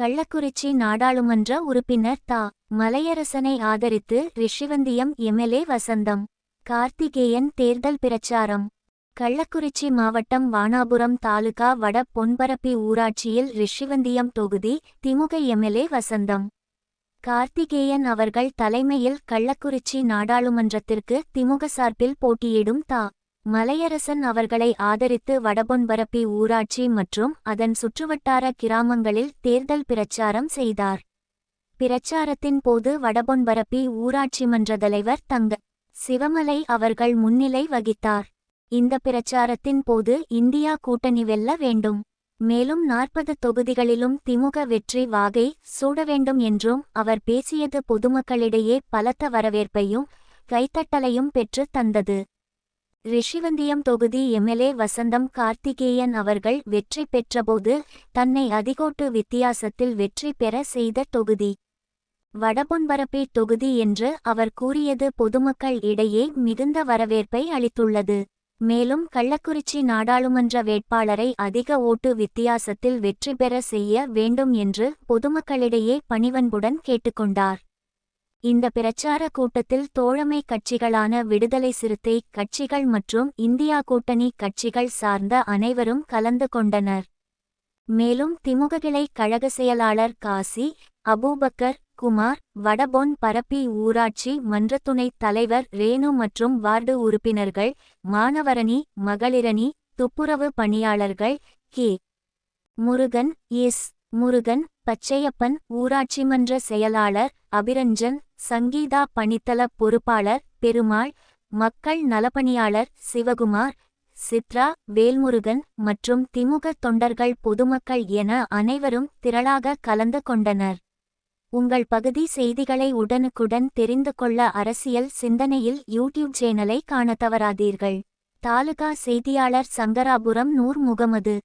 கள்ளக்குறிச்சி நாடாளுமன்ற உறுப்பினர் தா. மலையரசனை ஆதரித்து ரிஷிவந்தியம் எம்எல்ஏ வசந்தம். கார்த்திகேயன் தேர்தல் பிரச்சாரம். கள்ளக்குறிச்சி மாவட்டம் வானாபுரம் தாலுகா வட பொன்பரப்பி ஊராட்சியில் ரிஷிவந்தியம் தொகுதி திமுக எம்எல்ஏ வசந்தம். கார்த்திகேயன் அவர்கள் தலைமையில் கள்ளக்குறிச்சி நாடாளுமன்றத்திற்கு திமுக சார்பில் போட்டியிடும் தா. மலையரசன் அவர்களை ஆதரித்து வடபொன்பரப்பி ஊராட்சி மற்றும் அதன் சுற்றுவட்டார கிராமங்களில் தேர்தல் பிரச்சாரம் செய்தார். பிரச்சாரத்தின் போது வடபொன்பரப்பி ஊராட்சி மன்ற தலைவர் தங்க சிவமலை அவர்கள் முன்னிலை வகித்தார். இந்த பிரச்சாரத்தின் போது இந்தியா கூட்டணி வெல்ல வேண்டும். மேலும் நாற்பது தொகுதிகளிலும் திமுக வெற்றி வாகை சூட வேண்டும் என்றும் அவர் பேசியது பொதுமக்களிடையே பலத்த வரவேற்பையும் கைத்தட்டலையும் பெற்று தந்தது. ரிஷிவந்தியம் தொகுதி எம்எல்ஏ வசந்தம் கார்த்திகேயன் அவர்கள் வெற்றி பெற்றபோது தன்னை அதிகோட்டு வித்தியாசத்தில் வெற்றி பெற செய்த தொகுதி. வடபொன்பரப்பி தொகுதி என்று அவர் கூறியது பொதுமக்கள் இடையே மிகுந்த வரவேற்பை அளித்துள்ளது. மேலும் கள்ளக்குறிச்சி நாடாளுமன்ற வேட்பாளரை அதிக ஓட்டு வித்தியாசத்தில் வெற்றி பெற செய்ய வேண்டும் என்று பொதுமக்களிடையே பணிவன்புடன் கேட்டுக்கொண்டார். இந்த பிரச்சார கூட்டத்தில் தோழமை கட்சிகளான விடுதலை சிறுத்தை கட்சிகள் மற்றும் இந்தியா கூட்டணி கட்சிகள் சார்ந்த அனைவரும் கலந்து கொண்டனர். மேலும் திமுக கிளை கழக செயலாளர் காசி அபூபக்கர் குமார் வடபொன் பரப்பி ஊராட்சி மன்ற துணைத் தலைவர் ரேணு மற்றும் வார்டு உறுப்பினர்கள் மாணவரணி மகளிரணி துப்புரவு பணியாளர்கள் கே. முருகன் எஸ். முருகன் பச்சையப்பன் ஊராட்சி மன்ற செயலாளர் அபிரஞ்சன் சங்கீதா பணித்தள பொறுப்பாளர் பெருமாள் மக்கள் நலப்பணியாளர் சிவகுமார் சித்ரா வேல்முருகன் மற்றும் திமுக தொண்டர்கள் பொதுமக்கள் என அனைவரும் திரளாக கலந்து கொண்டனர். உங்கள் பகுதி செய்திகளை உடனுக்குடன் தெரிந்து கொள்ள அரசியல் சிந்தனையில் யூடியூப் சேனலை காண தவறாதீர்கள். தாலுகா செய்தியாளர் சங்கராபுரம் நூர் முகமது.